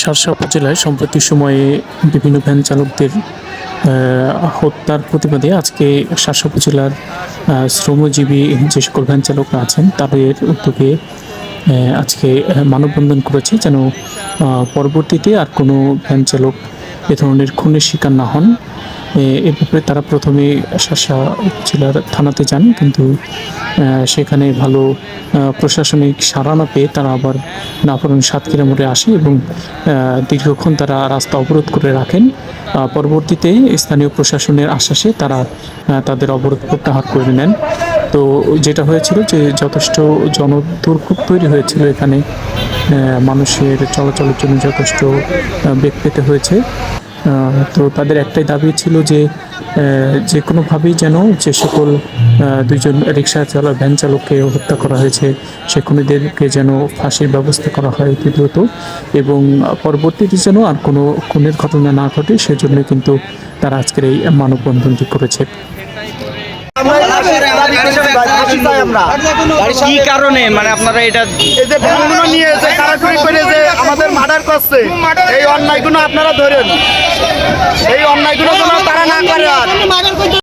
শার্শা উপজেলায় সম্প্রতি সময়ে বিভিন্ন ভ্যান চালকদের হত্যার প্রতিবাদে আজকে শার্শা উপজেলার শ্রমজীবী যে সকল ভ্যান চালকরা আছেন, তাদের উদ্যোগে আজকে মানববন্ধন করেছে যেন পরবর্তীতে আর কোনো ভ্যান চালক এ ধরনের খুনের শিকার না হন। এ- ব্যাপারে তারা প্রথমে শাসা উপজেলার থানাতে যান, কিন্তু সেখানে ভালো প্রশাসনিক সাড়া না পেয়ে তারা আবার নাফরন সাতক্ষীরা মোড়ে আসে এবং দীর্ঘক্ষণ তারা রাস্তা অবরোধ করে রাখেন। পরবর্তীতে স্থানীয় প্রশাসনের আশ্বাসে তারা তাদের অবরোধ প্রত্যাহার করে নেন। তো যেটা হয়েছিল যে যথেষ্ট জনদুর্ভোগ তৈরি হয়েছিল এখানে মানুষের চলাচলের জন্য যথেষ্ট বেগ পেতে হয়েছে। তো তাদের একটাই দাবি ছিল যে যে কোনোভাবেই যেন যে সকল দুইজন রিক্সা চালক ভ্যান চালককে হত্যা করা হয়েছে সে খুনিদেরকে যেন ফাঁসির ব্যবস্থা করা হয় অতি দ্রুত। এবং পরবর্তীতে যেন আর কোনো খুনের ঘটনা না ঘটে সেজন্য কিন্তু তারা আজকের এই মানববন্ধনটি করেছে। কি কারণে? মানে আপনারা এটা নিয়ে এসে কারাকুরি করে যে আমাদের মার্ডার করছে। এই অন্যায়গুলো আপনারা ধরেন। এই অন্যায়গুলো তারা না করে আর।